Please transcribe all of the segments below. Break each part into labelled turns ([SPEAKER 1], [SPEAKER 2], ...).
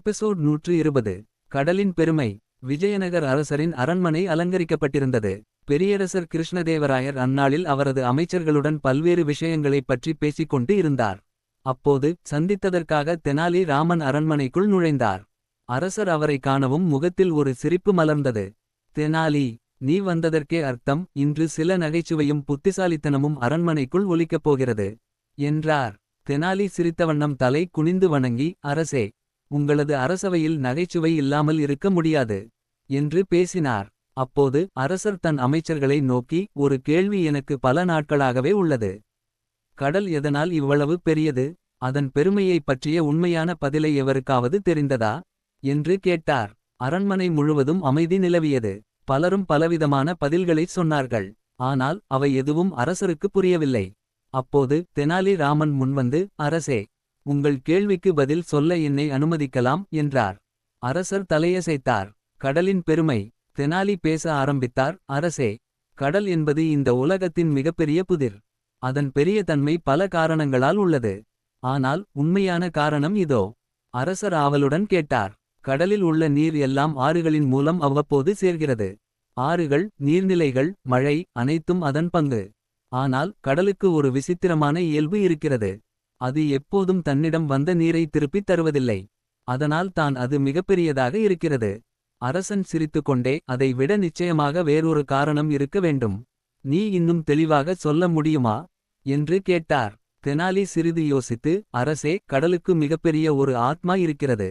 [SPEAKER 1] Episode நூற்று இருபது கடலின் பெருமை விஜயநகர் அரசரின் அரண்மனை அலங்கரிக்கப்பட்டிருந்தது. பெரியரசர் கிருஷ்ணதேவராயர் அந்நாளில் அவரது அமைச்சர்களுடன் பல்வேறு விஷயங்களைப் பற்றி பேசிக்கொண்டு இருந்தார். அப்போது சந்தித்ததற்காக தெனாலி ராமன் அரண்மனைக்குள் நுழைந்தார். அரசர் அவரை காணவும் முகத்தில் ஒரு சிரிப்பு மலர்ந்தது. தெனாலி நீ வந்ததற்கே அர்த்தம். இன்று சில நகைச்சுவையும் புத்திசாலித்தனமும் அரண்மனைக்குள் ஒலிக்கப் போகிறது. என்றார். தெனாலி சிரித்தவண்ணம் தலை குனிந்து வணங்கி அரசே உங்களது அரசவையில் நகைச்சுவை இல்லாமல் இருக்க முடியாது என்று பேசினார். அப்போது அரசர் தன் அமைச்சர்களை நோக்கி ஒரு கேள்வி எனக்கு பல நாட்களாகவே உள்ளது. கடல் எதனால் இவ்வளவு பெரியது? அதன் பெருமையைப் பற்றிய உண்மையான பதிலை எவருக்காவது தெரிந்ததா? என்று கேட்டார். அரண்மனை முழுவதும் அமைதி நிலவியது. பலரும் பலவிதமான பதில்களைச் சொன்னார்கள். ஆனால் அவை எதுவும் அரசருக்கு புரியவில்லை. அப்போது தெனாலி ராமன் முன்வந்து அரசே உங்கள் கேள்விக்கு பதில் சொல்ல என்னை அனுமதிக்கலாம் என்றார். அரசர் தலையசைத்தார். கடலின் பெருமை. தெனாலி பேச ஆரம்பித்தார். அரசே கடல் என்பது இந்த உலகத்தின் மிகப்பெரிய புதிர். அதன் பெரிய தன்மை பல காரணங்களால் உள்ளது. ஆனால் உண்மையான காரணம் இதோ. அரசர் ஆவலுடன் கேட்டார். கடலில் உள்ள நீர் எல்லாம் ஆறுகளின் மூலம் அவ்வப்போது சேர்கிறது. ஆறுகள் நீர்நிலைகள் மழை அனைத்தும் அதன் பங்கு. ஆனால் கடலுக்கு ஒரு விசித்திரமான இயல்பு இருக்கிறது. அது எப்போதும் தன்னிடம் வந்த நீரை திருப்பித் தருவதில்லை. அதனால் தான் அது மிகப்பெரியதாக இருக்கிறது. அரசன் சிரித்துக்கொண்டே அதை விட நிச்சயமாக வேறொரு காரணம் இருக்க வேண்டும். நீ இன்னும் தெளிவாக சொல்ல முடியுமா? என்று கேட்டார். தெனாலி சிறிது யோசித்து அரசே கடலுக்கு மிகப்பெரிய ஒரு ஆத்மா இருக்கிறது.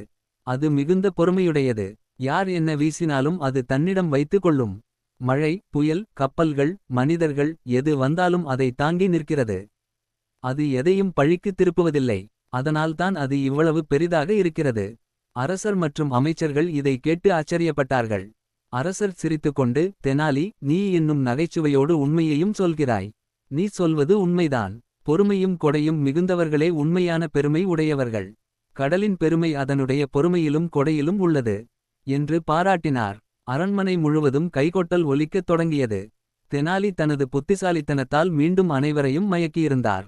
[SPEAKER 1] அது மிகுந்த பொறுமையுடையது. யார் என்ன வீசினாலும் அது தன்னிடம் வைத்துக் கொள்ளும். மழை புயல் கப்பல்கள் மனிதர்கள் எது வந்தாலும் அதை தாங்கி நிற்கிறது. அது எதையும் பழிக்கு திருப்புவதில்லை. அதனால்தான் அது இவ்வளவு பெரிதாக இருக்கிறது. அரசர் மற்றும் அமைச்சர்கள் இதை கேட்டு ஆச்சரியப்பட்டார்கள். அரசர் சிரித்துக்கொண்டு தெனாலி நீ இன்னும் நகைச்சுவையோடு உண்மையையும் சொல்கிறாய். நீ சொல்வது உண்மைதான். பொறுமையும் கொடையும் மிகுந்தவர்களே உண்மையான பெருமை உடையவர்கள். கடலின் பெருமை அதனுடைய பொறுமையிலும் கொடையிலும் உள்ளது. என்று பாராட்டினார். அரண்மனை முழுவதும் கைகொட்டல் ஒலிக்கத் தொடங்கியது. தெனாலி தனது புத்திசாலித்தனத்தால் மீண்டும் அனைவரையும் மயக்கியிருந்தார்.